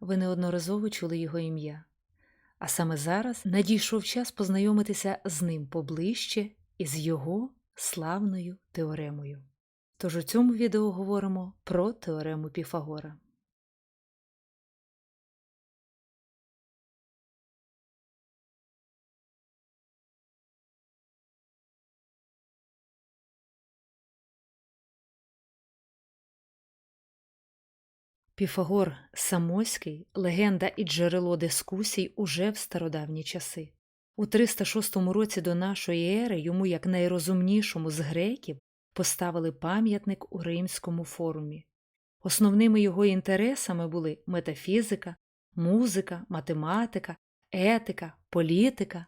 ви неодноразово чули його ім'я. А саме зараз надійшов час познайомитися з ним поближче і з його славною теоремою. Тож у цьому відео говоримо про теорему Піфагора. Піфагор Самойський легенда і джерело дискусій уже в стародавні часи. У 306 році до нашої ери йому, як найрозумнішому з греків, поставили пам'ятник у Римському форумі. Основними його інтересами були метафізика, музика, математика, етика, політика.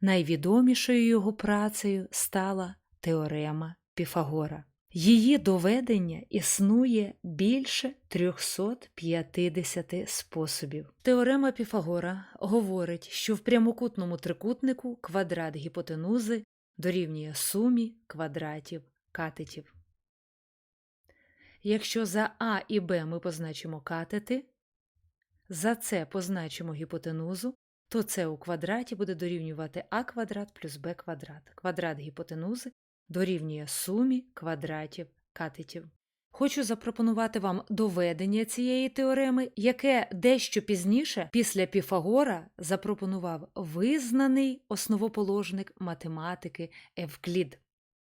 Найвідомішою його працею стала теорема Піфагора. Її доведення існує більше 350 способів. Теорема Піфагора говорить, що в прямокутному трикутнику квадрат гіпотенузи дорівнює сумі квадратів катетів. Якщо за А і Б ми позначимо катети, за С позначимо гіпотенузу, то С у квадраті буде дорівнювати А квадрат плюс Б квадрат. Квадрат гіпотенузи дорівнює сумі квадратів катетів. Хочу запропонувати вам доведення цієї теореми, яке дещо пізніше, після Піфагора, запропонував визнаний основоположник математики Евклід.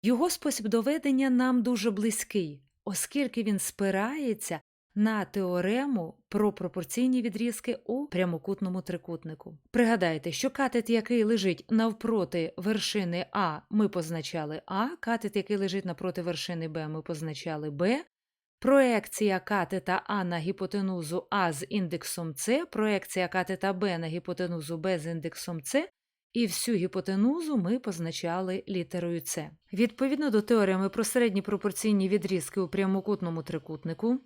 Його спосіб доведення нам дуже близький, оскільки він спирається на теорему про пропорційні відрізки у прямокутному трикутнику. Пригадайте, що катет, який лежить навпроти вершини А, ми позначали А, катет, який лежить навпроти вершини Б, ми позначали Б. Проекція катета А на гіпотенузу А з індексом С, проекція катета Б на гіпотенузу Б з індексом С, і всю гіпотенузу ми позначали літерою С. Відповідно до теореми про середні пропорційні відрізки у прямокутному трикутнику,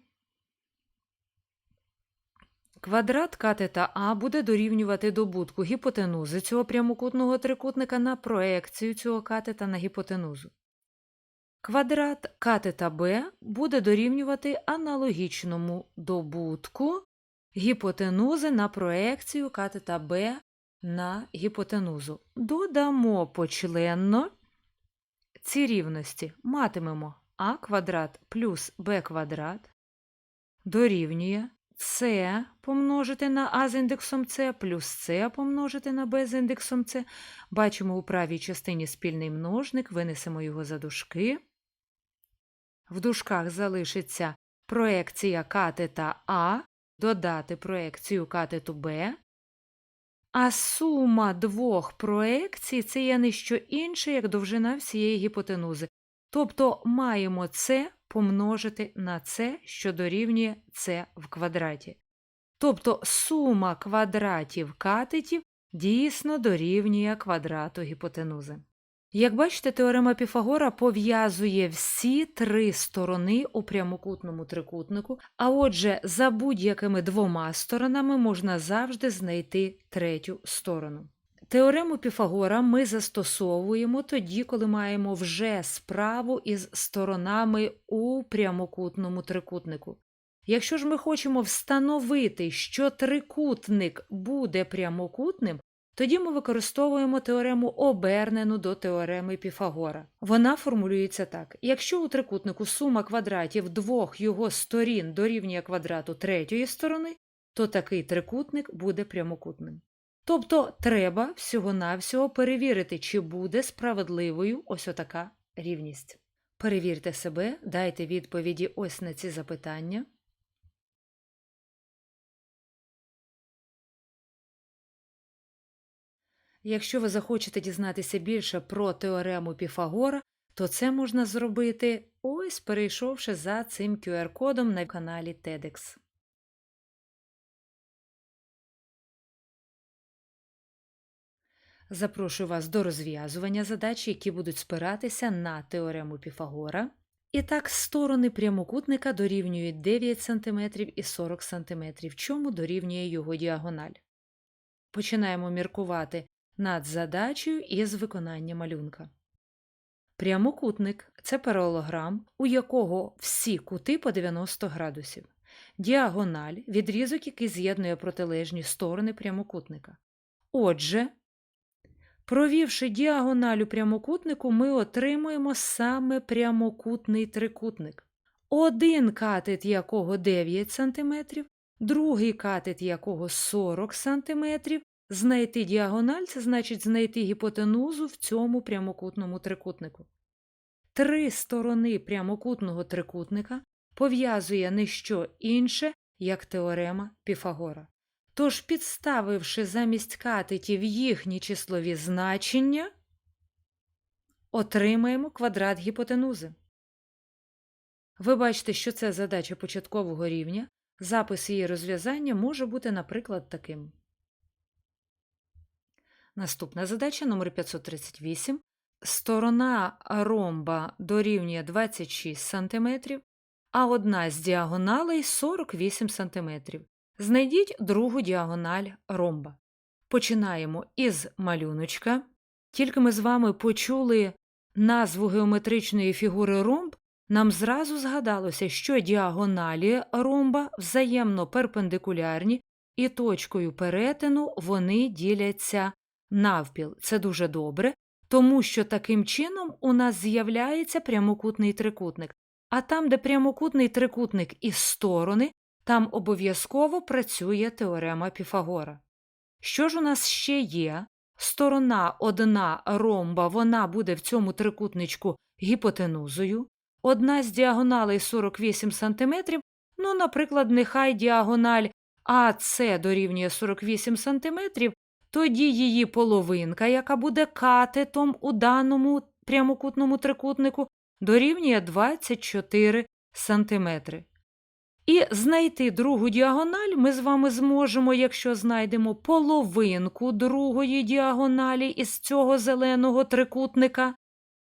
Квадрат катета А буде дорівнювати добутку гіпотенузи цього прямокутного трикутника на проекцію цього катета на гіпотенузу. Квадрат катета Б буде дорівнювати аналогічному добутку гіпотенузи на проекцію катета Б на гіпотенузу. Додамо почленно ці рівності матимемо а квадрат плюс b квадрат дорівнює С помножити на А з індексом С плюс С помножити на Б з індексом С. Бачимо у правій частині спільний множник, винесемо його за дужки. В дужках залишиться проекція катета А, додати проекцію катету Б. А сума двох проекцій це є не що інше, як довжина всієї гіпотенузи. Тобто маємо С помножити на С, що дорівнює С в квадраті. Тобто сума квадратів катетів дійсно дорівнює квадрату гіпотенузи. Як бачите, теорема Піфагора пов'язує всі три сторони у прямокутному трикутнику, а отже, за будь-якими двома сторонами можна завжди знайти третю сторону. Теорему Піфагора ми застосовуємо тоді, коли маємо вже справу із сторонами у прямокутному трикутнику. Якщо ж ми хочемо встановити, що трикутник буде прямокутним, тоді ми використовуємо теорему обернену до теореми Піфагора. Вона формулюється так: якщо у трикутнику сума квадратів двох його сторін дорівнює квадрату третьої сторони, то такий трикутник буде прямокутним. Тобто треба всього-навсього перевірити, чи буде справедливою ось отака рівність. Перевірте себе, дайте відповіді ось на ці запитання. Якщо ви захочете дізнатися більше про теорему Піфагора, то це можна зробити ось перейшовши за цим QR-кодом на каналі TEDx. Запрошую вас до розв'язування задач, які будуть спиратися на теорему Піфагора. І так, сторони прямокутника дорівнюють 9 см і 40 см, чому дорівнює його діагональ. Починаємо міркувати над задачею із виконання малюнка. Прямокутник це паралелограм, у якого всі кути по 90 градусів. Діагональ відрізок, який з'єднує протилежні сторони прямокутника. Отже, провівши діагональ у прямокутнику, ми отримуємо саме прямокутний трикутник. Один катет якого 9 см, другий катет якого 40 см. Знайти діагональ це значить знайти гіпотенузу в цьому прямокутному трикутнику. Три сторони прямокутного трикутника пов'язує не що інше, як теорема Піфагора. Тож, підставивши замість катетів їхні числові значення, отримаємо квадрат гіпотенузи. Ви бачите, що це задача початкового рівня. Запис її розв'язання може бути, наприклад, таким. Наступна задача номер 538. Сторона ромба дорівнює 26 см, а одна з діагоналей 48 см. Знайдіть другу діагональ ромба. Починаємо із малюночка. Тільки ми з вами почули назву геометричної фігури ромб, нам зразу згадалося, що діагоналі ромба взаємно перпендикулярні, і точкою перетину вони діляться навпіл. Це дуже добре, тому що таким чином у нас з'являється прямокутний трикутник. А там, де прямокутний трикутник і сторони, там обов'язково працює теорема Піфагора. Що ж у нас ще є? Сторона одна ромба, вона буде в цьому трикутничку гіпотенузою. Одна з діагоналей 48 см, ну, наприклад, нехай діагональ АС дорівнює 48 см, тоді її половинка, яка буде катетом у даному прямокутному трикутнику, дорівнює 24 см. І знайти другу діагональ ми з вами зможемо, якщо знайдемо половинку другої діагоналі із цього зеленого трикутника.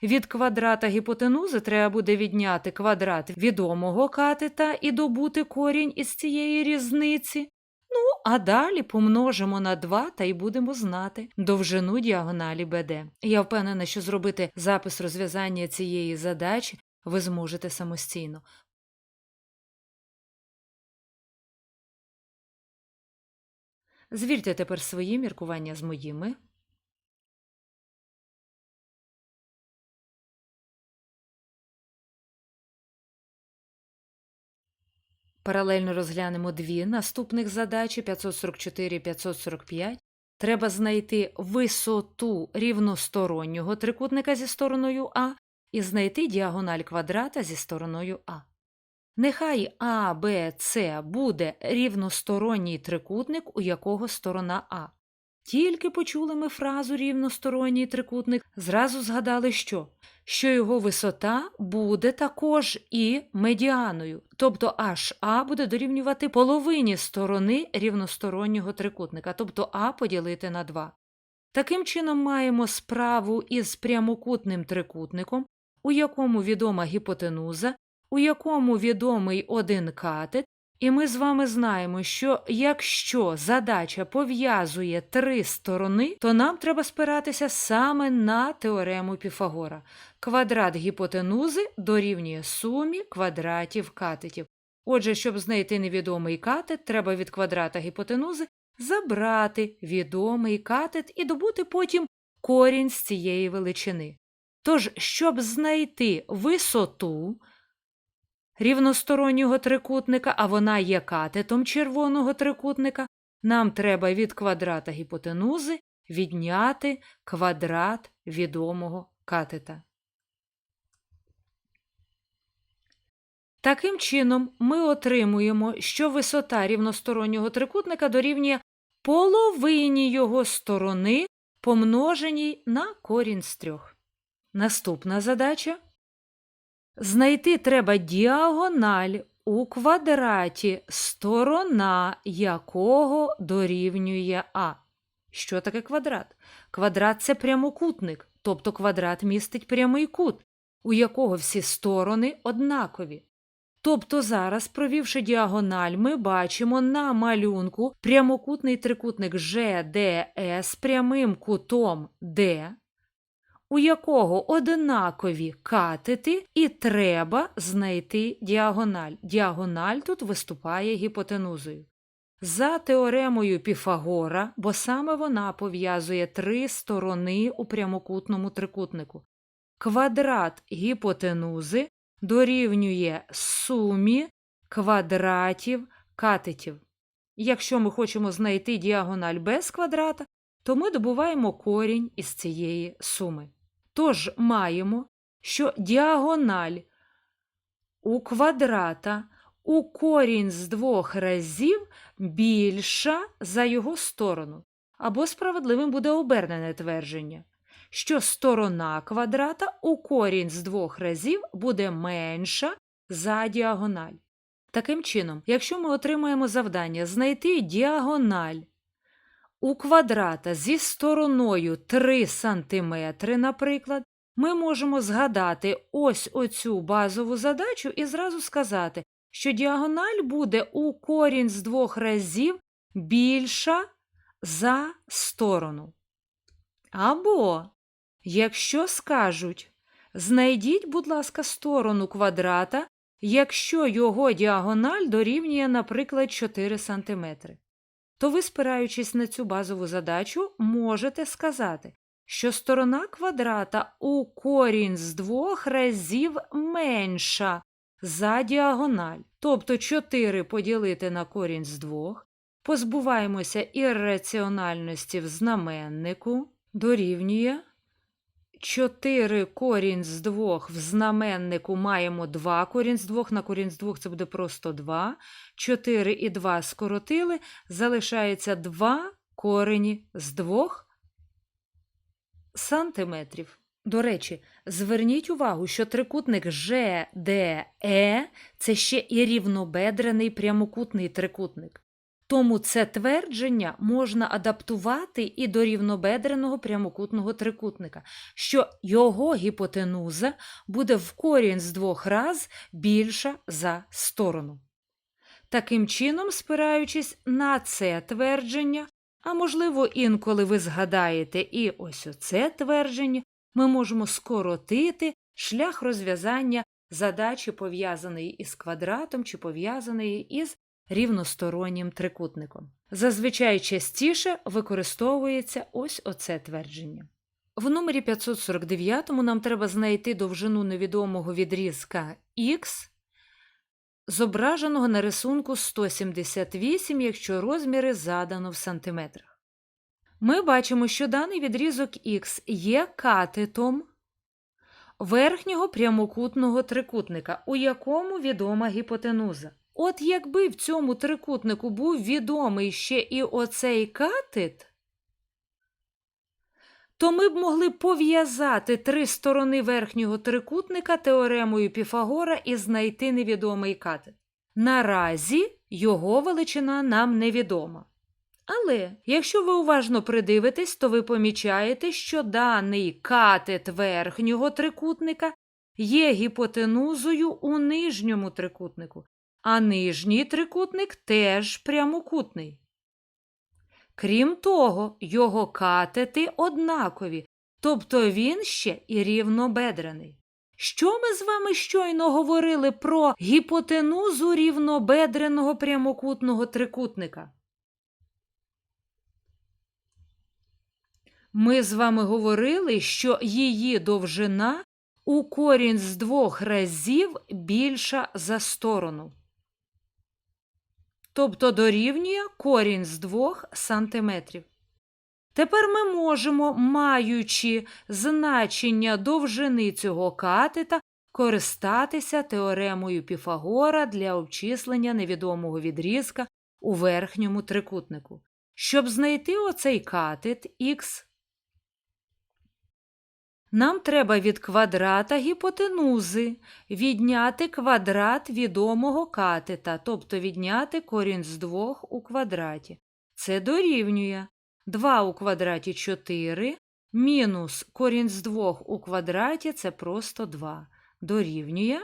Від квадрата гіпотенузи треба буде відняти квадрат відомого катета і добути корінь із цієї різниці. Ну, а далі помножимо на 2 та й будемо знати довжину діагоналі БД. Я впевнена, що зробити запис розв'язання цієї задачі ви зможете самостійно. Звірте тепер свої міркування з моїми. Паралельно розглянемо дві наступних задачі 544 і 545. Треба знайти висоту рівностороннього трикутника зі стороною А і знайти діагональ квадрата зі стороною А. Нехай А, Б, С буде рівносторонній трикутник, у якого сторона А. Тільки почули ми фразу рівносторонній трикутник, зразу згадали, що? Що його висота буде також і медіаною, тобто HA буде дорівнювати половині сторони рівностороннього трикутника, тобто А поділити на 2. Таким чином маємо справу із прямокутним трикутником, у якому відома гіпотенуза, у якому відомий один катет, і ми з вами знаємо, що якщо задача пов'язує три сторони, то нам треба спиратися саме на теорему Піфагора. Квадрат гіпотенузи дорівнює сумі квадратів катетів. Отже, щоб знайти невідомий катет, треба від квадрата гіпотенузи забрати відомий катет і добути потім корінь з цієї величини. Тож, щоб знайти висоту, рівностороннього трикутника, а вона є катетом червоного трикутника, нам треба від квадрата гіпотенузи відняти квадрат відомого катета. Таким чином, ми отримуємо, що висота рівностороннього трикутника дорівнює половині його сторони, помноженій на корінь з трьох. Наступна задача Знайти треба діагональ у квадраті, сторона якого дорівнює А. Що таке квадрат? Квадрат це прямокутник, тобто квадрат містить прямий кут, у якого всі сторони однакові. Тобто зараз, провівши діагональ, ми бачимо на малюнку прямокутний трикутник з прямим кутом Д, у якого однакові катети, і треба знайти діагональ. Діагональ тут виступає гіпотенузою. За теоремою Піфагора, бо саме вона пов'язує три сторони у прямокутному трикутнику. Квадрат гіпотенузи дорівнює сумі квадратів катетів. Якщо ми хочемо знайти діагональ без квадрата, то ми добуваємо корінь із цієї суми. Тож маємо, що діагональ у квадрата у корінь з двох разів більша за його сторону. Або справедливим буде обернене твердження, що сторона квадрата у корінь з двох разів буде менша за діагональ. Таким чином, якщо ми отримаємо завдання знайти діагональ у квадрата зі стороною 3 см, наприклад, ми можемо згадати ось оцю базову задачу і зразу сказати, що діагональ буде у корінь з двох разів більша за сторону. Або, якщо скажуть, знайдіть, будь ласка, сторону квадрата, якщо його діагональ дорівнює, наприклад, 4 см, то ви, спираючись на цю базову задачу, можете сказати, що сторона квадрата у корінь з двох разів менша за діагональ. Тобто 4 поділити на корінь з двох, позбуваємося ірраціональності в знаменнику, дорівнює 4 корінь з двох в знаменнику маємо 2 корінь з двох, на корінь з двох це буде просто 2. 4 і 2 скоротили, залишається 2 корені з двох сантиметрів. До речі, зверніть увагу, що трикутник ЖДЕ – це ще і рівнобедрений прямокутний трикутник. Тому це твердження можна адаптувати і до рівнобедреного прямокутного трикутника, що його гіпотенуза буде в корінь з двох раз більша за сторону. Таким чином, спираючись на це твердження, а можливо, інколи ви згадаєте і ось оце твердження, ми можемо скоротити шлях розв'язання задачі, пов'язаної із квадратом чи пов'язаної із рівностороннім трикутником. Зазвичай частіше використовується ось оце твердження. В номері 549 нам треба знайти довжину невідомого відрізка х, зображеного на рисунку 178, якщо розміри задано в сантиметрах. Ми бачимо, що даний відрізок х є катетом верхнього прямокутного трикутника, у якому відома гіпотенуза. От якби в цьому трикутнику був відомий ще і оцей катет, то ми б могли пов'язати три сторони верхнього трикутника теоремою Піфагора і знайти невідомий катет. Наразі його величина нам невідома. Але якщо ви уважно придивитесь, то ви помічаєте, що даний катет верхнього трикутника є гіпотенузою у нижньому трикутнику, а нижній трикутник теж прямокутний. Крім того, його катети однакові, тобто він ще і рівнобедрений. Що ми з вами щойно говорили про гіпотенузу рівнобедреного прямокутного трикутника? Ми з вами говорили, що її довжина у корінь з двох разів більша за сторону. Тобто дорівнює корінь з двох сантиметрів. Тепер ми можемо, маючи значення довжини цього катета, користатися теоремою Піфагора для обчислення невідомого відрізка у верхньому трикутнику. Щоб знайти оцей катет х, нам треба від квадрата гіпотенузи відняти квадрат відомого катета, тобто відняти корінь з двох у квадраті. Це дорівнює 2 у квадраті 4, мінус корінь з двох у квадраті це просто 2. Дорівнює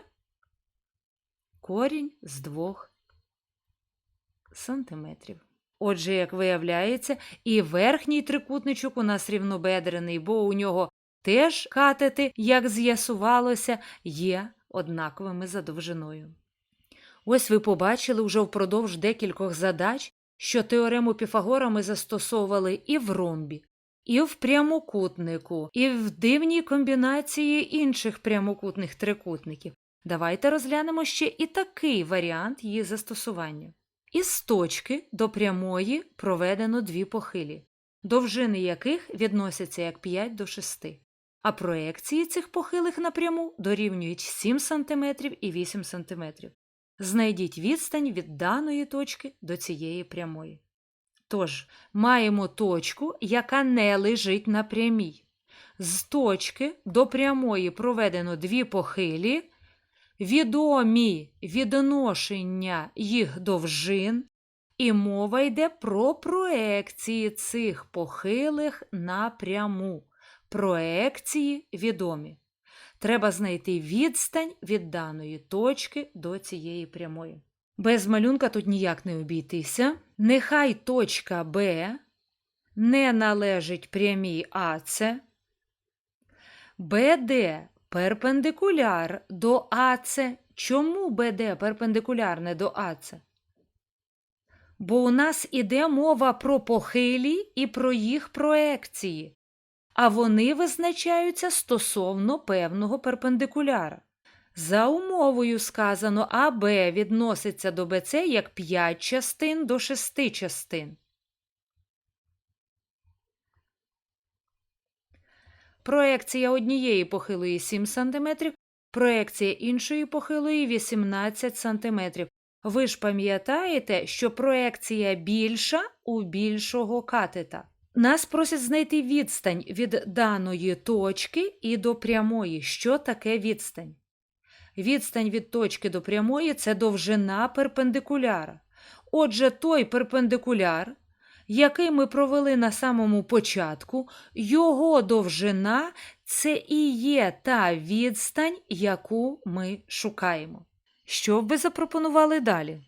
корінь з двох сантиметрів. Отже, як виявляється, і верхній трикутничок у нас рівнобедрений, бо у нього теж катети, як з'ясувалося, є однаковими за довжиною. Ось ви побачили вже впродовж декількох задач, що теорему Піфагора ми застосовували і в ромбі, і в прямокутнику, і в дивній комбінації інших прямокутних трикутників. Давайте розглянемо ще і такий варіант її застосування. Із точки до прямої проведено дві похилі, довжини яких відносяться як 5 до 6, а проекції цих похилих напряму дорівнюють 7 см і 8 см. Знайдіть відстань від даної точки до цієї прямої. Тож, маємо точку, яка не лежить на прямій. З точки до прямої проведено дві похилі, відомі відношення їх довжин, і мова йде про проекції цих похилих на пряму. Проекції відомі. Треба знайти відстань від даної точки до цієї прямої. Без малюнка тут ніяк не обійтися. Нехай точка Б не належить прямій АЦ, БД перпендикуляр до АЦ. Чому БД перпендикулярне до АЦ? Бо у нас іде мова про похилі і про їх проекції, а вони визначаються стосовно певного перпендикуляра. За умовою сказано, АБ відноситься до БЦ як 5 частин до 6 частин. Проекція однієї похилої 7 см, проекція іншої похилої 18 см. Ви ж пам'ятаєте, що проекція більша у більшого катета. Нас просять знайти відстань від даної точки і до прямої. Що таке відстань? Відстань від точки до прямої це довжина перпендикуляра. Отже, той перпендикуляр, який ми провели на самому початку, його довжина це і є та відстань, яку ми шукаємо. Що б ви запропонували далі?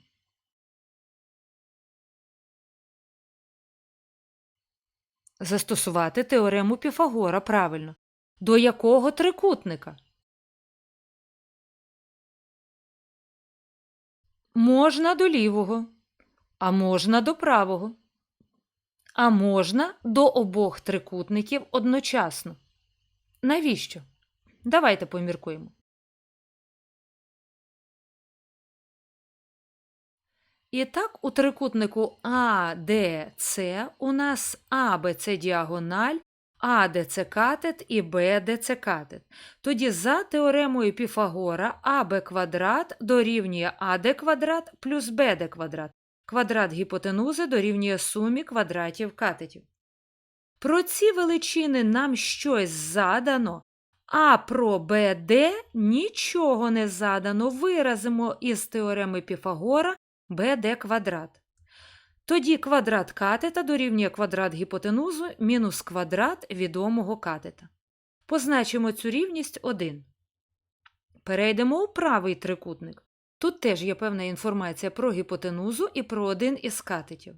Застосувати теорему Піфагора правильно. До якого трикутника? Можна до лівого, а можна до правого, а можна до обох трикутників одночасно. Навіщо? Давайте поміркуємо. І так, у трикутнику АДЦ у нас АБ це діагональ, АД це катет і БД це катет. Тоді за теоремою Піфагора АБ квадрат дорівнює АД квадрат плюс БД квадрат. Квадрат гіпотенузи дорівнює сумі квадратів катетів. Про ці величини нам щось задано, а про БД нічого не задано. Виразимо із теореми Піфагора БД квадрат. Тоді квадрат катета дорівнює квадрат гіпотенузу мінус квадрат відомого катета. Позначимо цю рівність 1. Перейдемо у правий трикутник. Тут теж є певна інформація про гіпотенузу і про один із катетів.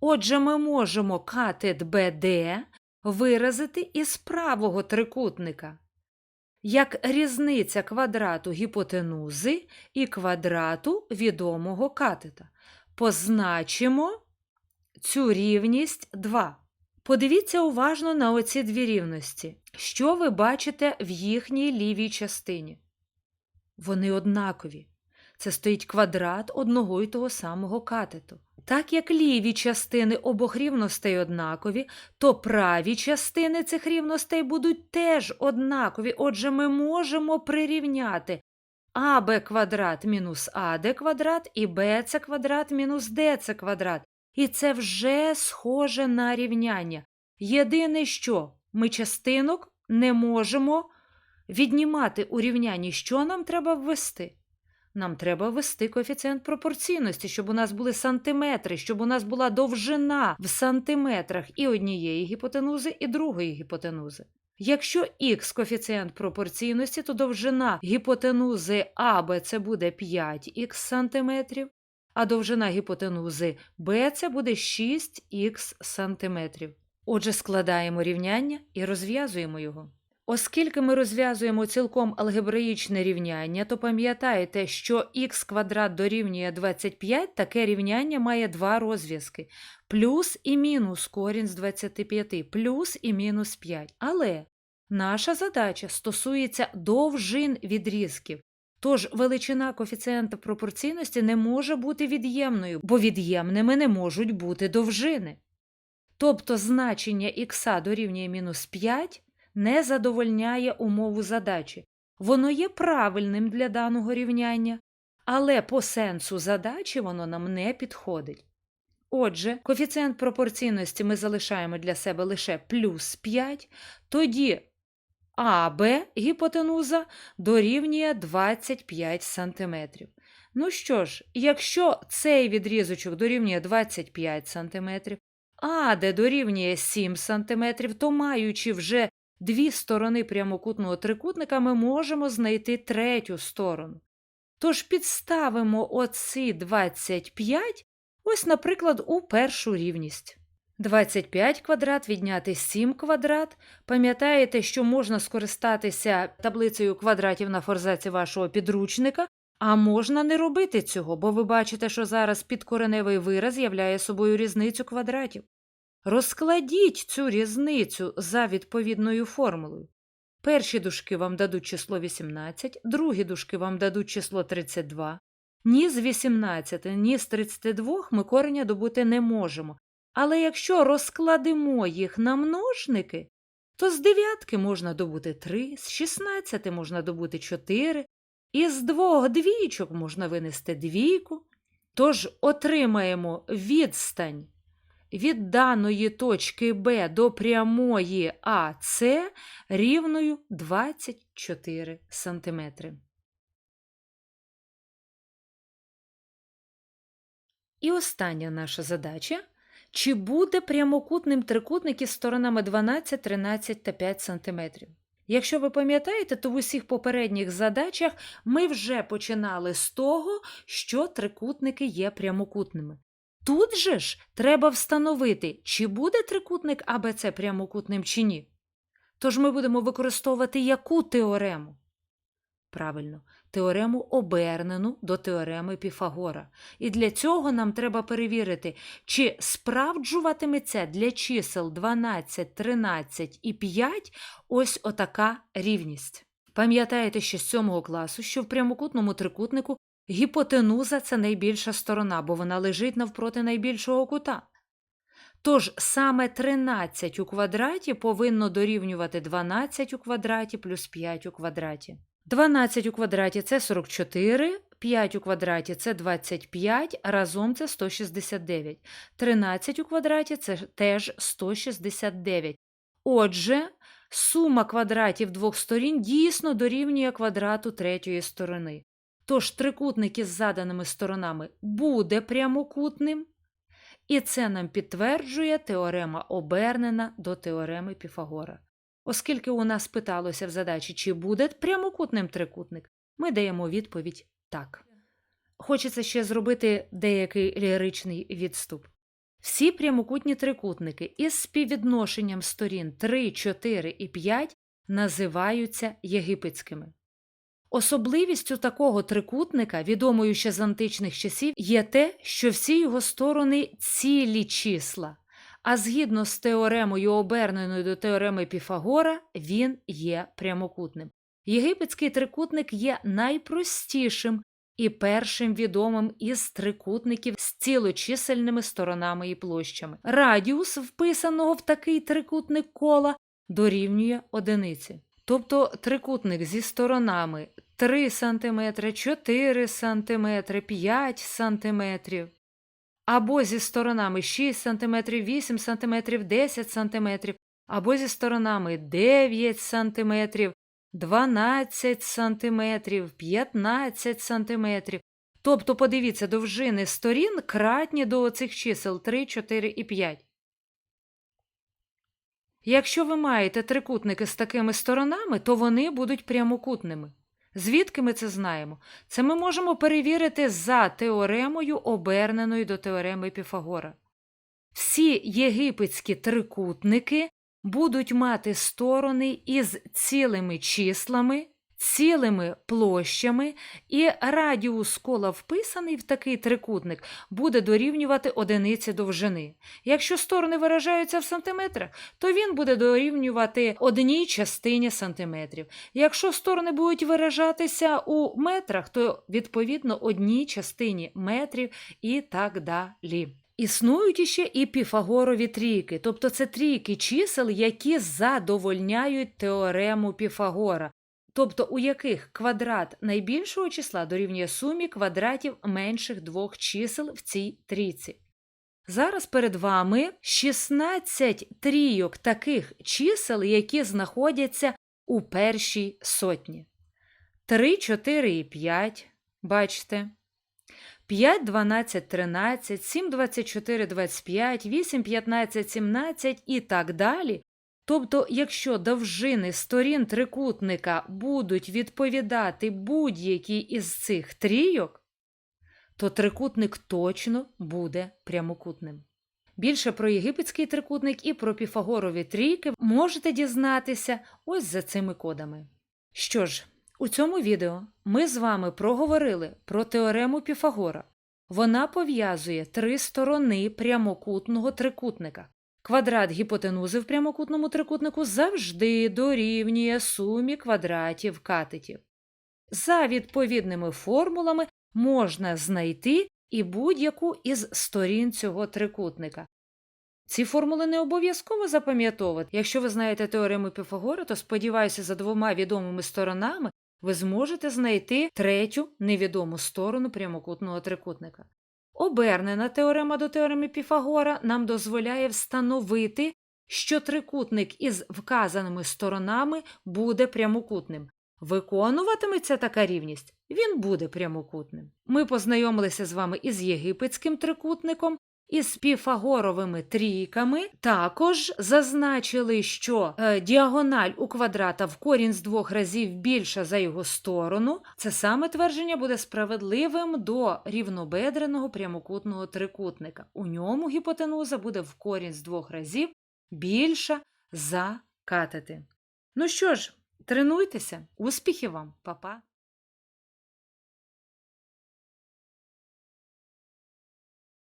Отже, ми можемо катет БД виразити із правого трикутника як різниця квадрату гіпотенузи і квадрату відомого катета. Позначимо цю рівність 2. Подивіться уважно на оці дві рівності. Що ви бачите в їхній лівій частині? Вони однакові. Це стоїть квадрат одного і того самого катету. Так як ліві частини обох рівностей однакові, то праві частини цих рівностей будуть теж однакові. Отже, ми можемо прирівняти АБ квадрат мінус АД квадрат і БЦ квадрат мінус ДЦ квадрат. І це вже схоже на рівняння. Єдине, що ми частинок не можемо віднімати у рівнянні, що нам треба ввести. Нам треба ввести коефіцієнт пропорційності, щоб у нас були сантиметри, щоб у нас була довжина в сантиметрах і однієї гіпотенузи, і другої гіпотенузи. Якщо х коефіцієнт пропорційності, то довжина гіпотенузи АБ це буде 5х сантиметрів, а довжина гіпотенузи Б це буде 6х сантиметрів. Отже, складаємо рівняння і розв'язуємо його. Оскільки ми розв'язуємо цілком алгебраїчне рівняння, то пам'ятаєте, що х квадрат дорівнює 25, таке рівняння має два розв'язки: плюс і мінус корінь з 25, плюс і мінус 5. Але наша задача стосується довжин відрізків. Тож величина коефіцієнта пропорційності не може бути від'ємною, бо від'ємними не можуть бути довжини. Тобто значення х дорівнює мінус 5 не задовольняє умову задачі. Воно є правильним для даного рівняння, але по сенсу задачі воно нам не підходить. Отже, коефіцієнт пропорційності ми залишаємо для себе лише плюс 5, тоді АБ гіпотенуза дорівнює 25 см. Ну що ж, якщо цей відрізочок дорівнює 25 см, АД дорівнює 7 см, то маючи вже дві сторони прямокутного трикутника, ми можемо знайти третю сторону. Тож підставимо оці 25, ось, наприклад, у першу рівність. 25 квадрат відняти 7 квадрат. Пам'ятаєте, що можна скористатися таблицею квадратів на форзаці вашого підручника, а можна не робити цього, бо ви бачите, що зараз підкореневий вираз являє собою різницю квадратів. Розкладіть цю різницю за відповідною формулою. Перші дужки вам дадуть число 18, другі дужки вам дадуть число 32. Ні з 18, ні з 32 ми кореня добути не можемо. Але якщо розкладемо їх на множники, то з дев'ятки можна добути 3, з 16 можна добути 4, і з двох двічок можна винести двійку. Тож отримаємо відстань від даної точки Б до прямої АС рівною 24 см. І остання наша задача. Чи буде прямокутним трикутник із сторонами 12, 13 та 5 см? Якщо ви пам'ятаєте, то в усіх попередніх задачах ми вже починали з того, що трикутники є прямокутними. Тут же ж треба встановити, чи буде трикутник АБЦ прямокутним чи ні. Тож ми будемо використовувати яку теорему? Правильно, теорему обернену до теореми Піфагора. І для цього нам треба перевірити, чи справджуватиметься для чисел 12, 13 і 5 ось отака рівність. Пам'ятаєте ще з 7 класу, що в прямокутному трикутнику гіпотенуза це найбільша сторона, бо вона лежить навпроти найбільшого кута. Тож саме 13 у квадраті повинно дорівнювати 12 у квадраті плюс 5 у квадраті. 12 у квадраті це 44, 5 у квадраті це 25, разом це 169. 13 у квадраті це теж 169. Отже, сума квадратів двох сторін дійсно дорівнює квадрату третьої сторони. Тож трикутник із заданими сторонами буде прямокутним, і це нам підтверджує теорема обернена до теореми Піфагора. Оскільки у нас питалося в задачі, чи буде прямокутним трикутник, ми даємо відповідь так. Хочеться ще зробити деякий ліричний відступ. Всі прямокутні трикутники із співвідношенням сторін 3, 4 і 5 називаються єгипетськими. Особливістю такого трикутника, відомою ще з античних часів, є те, що всі його сторони цілі числа, а згідно з теоремою, оберненою до теореми Піфагора, він є прямокутним. Єгипетський трикутник є найпростішим і першим відомим із трикутників з цілочисельними сторонами і площами. Радіус, вписаного в такий трикутник кола, дорівнює одиниці. Тобто трикутник зі сторонами 3 см, 4 см, 5 см, або зі сторонами 6 см, 8 см, 10 см, або зі сторонами 9 см, 12 см, 15 см. Тобто, подивіться, довжини сторін кратні до оцих чисел 3, 4 і 5. Якщо ви маєте трикутники з такими сторонами, то вони будуть прямокутними. Звідки ми це знаємо? Це ми можемо перевірити за теоремою, оберненою до теореми Піфагора. всі єгипетські трикутники будуть мати сторони із цілими числами, цілими площами, і радіус кола вписаний в такий трикутник буде дорівнювати одиниці довжини. Якщо сторони виражаються в сантиметрах, то він буде дорівнювати одній частині сантиметрів. Якщо сторони будуть виражатися у метрах, то відповідно одній частині метрів і так далі. Існують іще і піфагорові трійки, тобто це трійки чисел, які задовольняють теорему Піфагора, тобто у яких квадрат найбільшого числа дорівнює сумі квадратів менших двох чисел в цій трійці. Зараз перед вами 16 трійок таких чисел, які знаходяться у першій сотні. 3, 4 і 5, бачите. 5, 12, 13, 7, 24, 25, 8, 15, 17 і так далі. Тобто, якщо довжини сторін трикутника будуть відповідати будь-якій із цих трійок, то трикутник точно буде прямокутним. Більше про єгипетський трикутник і про піфагорові трійки можете дізнатися ось за цими кодами. Що ж, у цьому відео ми з вами проговорили про теорему Піфагора. Вона пов'язує три сторони прямокутного трикутника. Квадрат гіпотенузи в прямокутному трикутнику завжди дорівнює сумі квадратів катетів. За відповідними формулами можна знайти і будь-яку із сторін цього трикутника. Ці формули не обов'язково запам'ятовувати. Якщо ви знаєте теорему Піфагора, то сподіваюся, за двома відомими сторонами ви зможете знайти третю невідому сторону прямокутного трикутника. Обернена теорема до теореми Піфагора нам дозволяє встановити, що трикутник із вказаними сторонами буде прямокутним. Виконуватиметься така рівність, він буде прямокутним. Ми познайомилися з вами із єгипетським трикутником, із піфагоровими трійками. Також зазначили, що е, діагональ у квадрата в корінь з двох разів більша за його сторону. Це саме твердження буде справедливим до рівнобедреного прямокутного трикутника. У ньому гіпотенуза буде в корінь з двох разів більша за катети. Ну що ж, тренуйтеся, успіхів вам, Па-па!